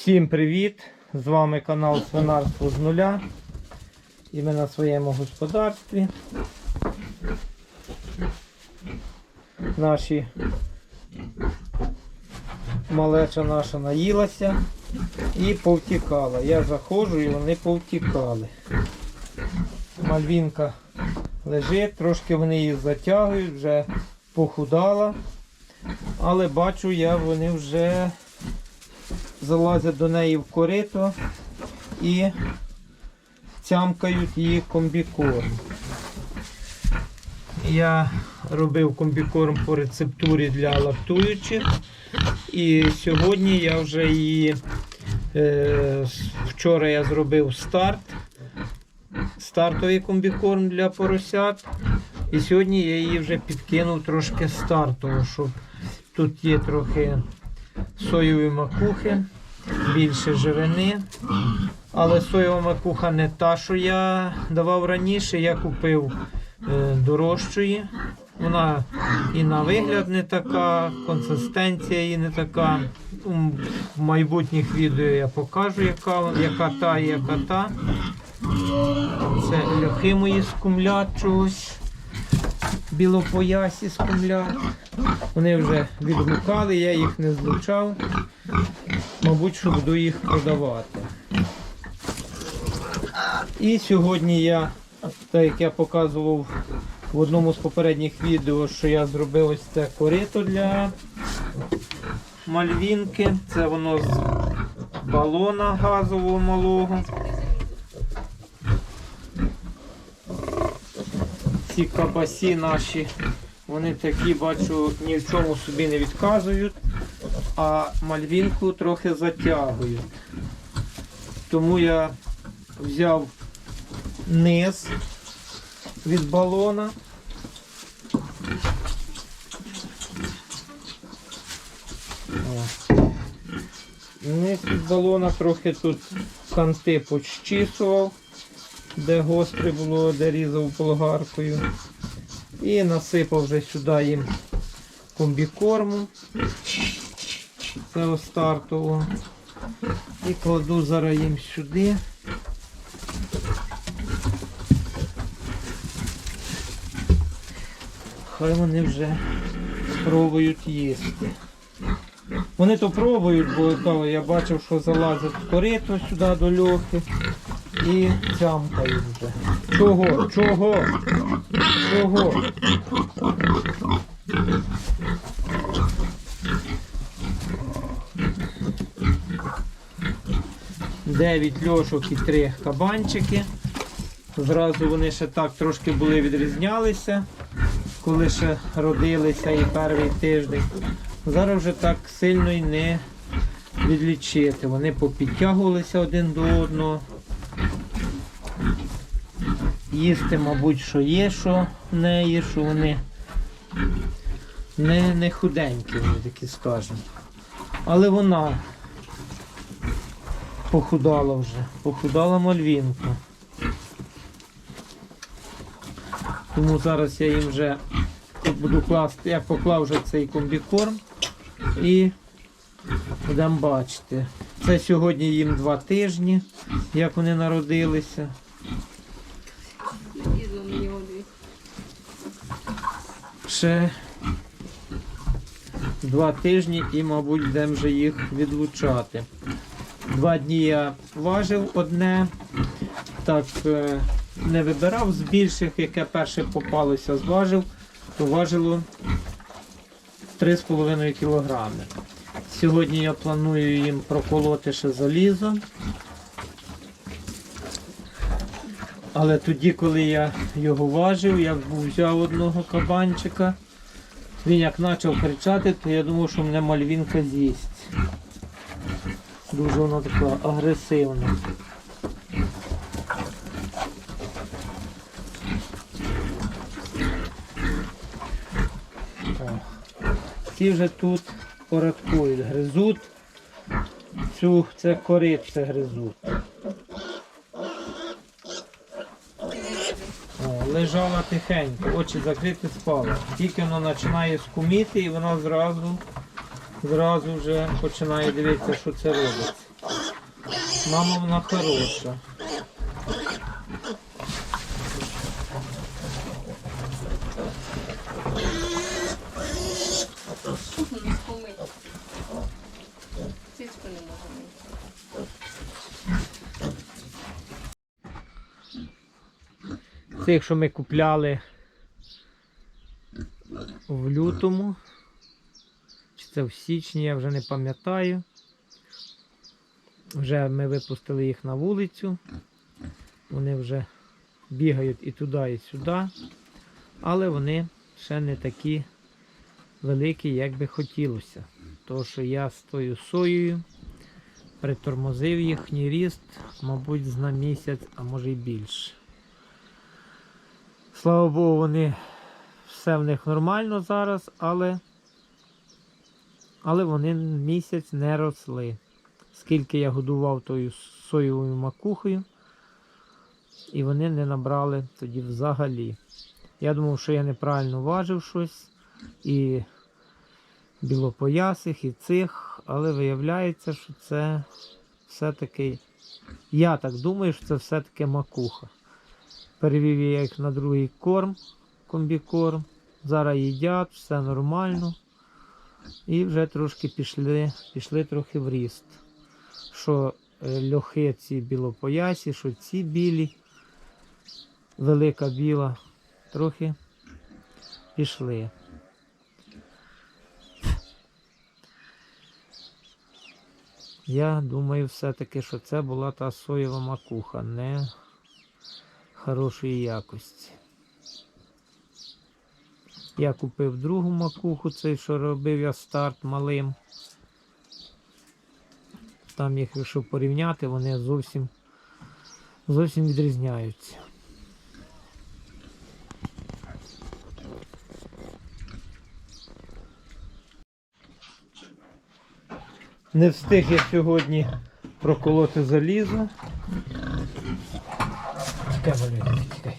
Всім привіт! З вами канал Свинарство з нуля. І ми на своєму господарстві. Наші малеча наша наїлася і повтікала. Я заходжу і вони повтікали. Мальвінка лежить, трошки вони її затягують, вже похудала. Але бачу я, вони вже залазять до неї в корито і цямкають її комбікорм. Я робив комбікорм по рецептурі для лактуючих. І сьогодні я вже її е, вчора я зробив старт. Стартовий комбікорм для поросят. І сьогодні я її вже підкинув трошки стартово, щоб тут є трохи соєвої макухи, більше живини. Але соєва макуха не та, що я давав раніше. Я купив е, дорожчої. Вона і на вигляд не така, консистенція її не така. В майбутніх відео я покажу, яка, яка та і яка та. Це льохи мої скумлять чогось. Білопоясі скумлять. Вони вже відгукали, я їх не злучав. Мабуть, що буду їх продавати. І сьогодні я, так як я показував в одному з попередніх відео, що я зробив ось це корито для мальвінки. Це воно з балона газового малого. Ці кабасі наші, вони такі, бачу, ні в чому собі не відказують, а мальвінку трохи затягують. Тому я взяв низ від балона. Низ від балона трохи тут канти почісував, де гостре було, де різав болгаркою. І насипав вже сюди їм комбікорму. Це стартово. І кладу зараз їм сюди. Хай вони вже пробують їсти. Вони то пробують, бо то, я бачив, що залазять в корито сюди до льохи і цямкають вже. Чого? Чого? Чого? Дев'ять льошок і три кабанчики. Зразу вони ще так трошки були відрізнялися, коли ще родилися і перший тиждень. Зараз вже так сильно і не відлічити. Вони попідтягувалися один до одного. Їсти, мабуть, що є, що в неї, що вони не, не худенькі, такі скажемо. Але вона похудала вже, похудала мальвінка. Тому зараз я їм вже буду класти, я поклав вже цей комбікорм і будемо бачити. Це сьогодні їм два тижні, як вони народилися. Ще два тижні і, мабуть, будемо вже їх відлучати. Два дні я важив одне, так е, не вибирав з більших, яке перше попалося, зважив, то важило 3,5 кг. Сьогодні я планую їм проколоти ще залізо. Але тоді, коли я його важив, я взяв одного кабанчика, він як почав кричати, то я думав, що мене мальвінка з'їсть. Дуже вона така агресивна. Ці вже тут порядкують, гризуть. Цю це кориця гризуть. О, лежала тихенько, очі закриті, спала. Тільки воно починає скуміти і вона зразу, зразу вже починає дивитися, що це робиться. Мама вона хороша. Цих, що ми купляли в лютому. Це в січні, я вже не пам'ятаю. Вже ми випустили їх на вулицю. Вони вже бігають і туди, і сюди. Але вони ще не такі великі, як би хотілося. Тому що я з тою соєю притормозив їхній ріст, мабуть, на місяць, а може й більше. Слава Богу, вони все в них нормально зараз, але, але вони місяць не росли. Скільки я годував тою соєвою макухою, і вони не набрали тоді взагалі. Я думав, що я неправильно важив щось, і білопоясих, і цих, але виявляється, що це все-таки, я так думаю, що це все-таки макуха. Перевів я їх на другий корм, комбікорм. Зараз їдять, все нормально. І вже трошки пішли, пішли трохи в ріст. Що е, льохи ці білопоясі, що ці білі, велика біла, трохи пішли. Я думаю все-таки, що це була та соєва макуха, не хорошої якості. Я купив другу макуху, цей, що робив я старт малим. Там їх, якщо порівняти, вони зовсім, зовсім відрізняються. Не встиг я сьогодні проколоти залізо. Тікай, малюнок, тікай.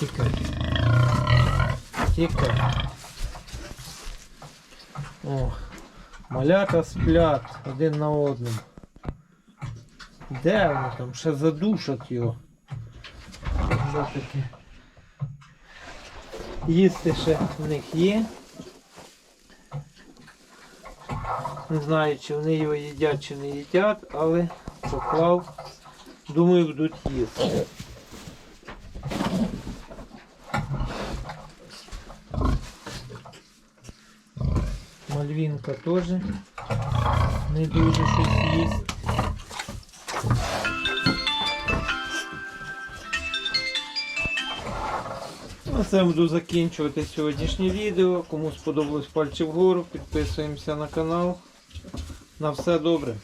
Тікай. Тікай. О, малята сплять один на одному. Де вони там? Ще задушать його. Що таке? Їсти ще в них є. Не знаю, чи вони його їдять, чи не їдять, але поклав. Думаю, будуть їсти. Мальвінка теж не дуже щось їсть. На це буду закінчувати сьогоднішнє відео. Кому сподобалось пальці вгору, підписуємося на канал. На все добре.